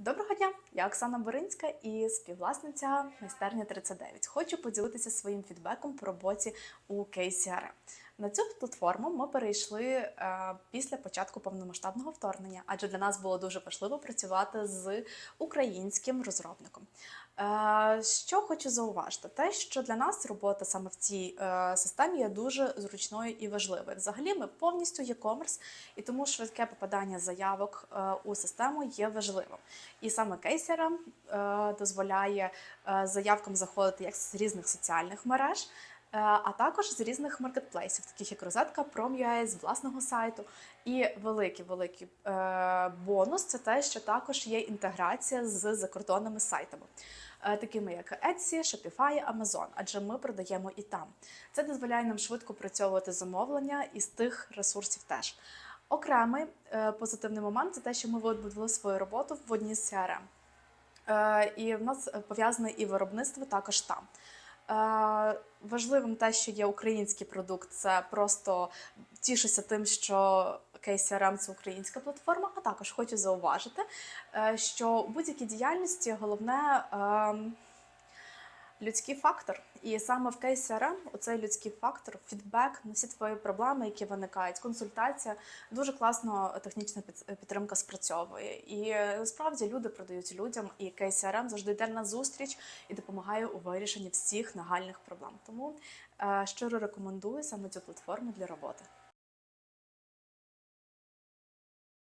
Доброго дня! Я Оксана Боринська і співвласниця майстерня 39. Хочу поділитися своїм фідбеком по роботі у KCRM. На цю платформу ми перейшли е, після початку повномасштабного вторгнення, адже для нас було дуже важливо працювати з українським розробником. Е, що хочу зауважити, те, що для нас робота саме в цій е, системі є дуже зручною і важливою. Взагалі, ми повністю e-commerce, і тому швидке попадання заявок е, у систему є важливим. І саме кейсера дозволяє заявкам заходити як з різних соціальних мереж. Е, А також з різних маркетплейсів, таких як розетка, Prom.ua, з власного сайту. І великий великий е, бонус це те, що також є інтеграція з закордонними сайтами, е, такими як Etsy, Shopify, Amazon, адже ми продаємо і там. Це дозволяє нам швидко працьовувати замовлення із тих ресурсів теж. Окремий позитивний момент це те, що ми вибудували свою роботу в одній з CRM. І в нас пов'язане і виробництво також там. Е, важливим те, що є український продукт, це просто тішуся тим, що KCRM – це українська платформа, а також хочу зауважити, е, що будь-якій діяльності головне. Людський фактор. І саме в KCRM оцей людський фактор, фідбек на всі твої проблеми, які виникають, консультація, дуже класно технічна підтримка спрацьовує. І е, справді люди продають людям, і KCRM завжди йде на зустріч і допомагає у вирішенні всіх нагальних проблем. Тому е, щиро рекомендую саме цю платформу для роботи.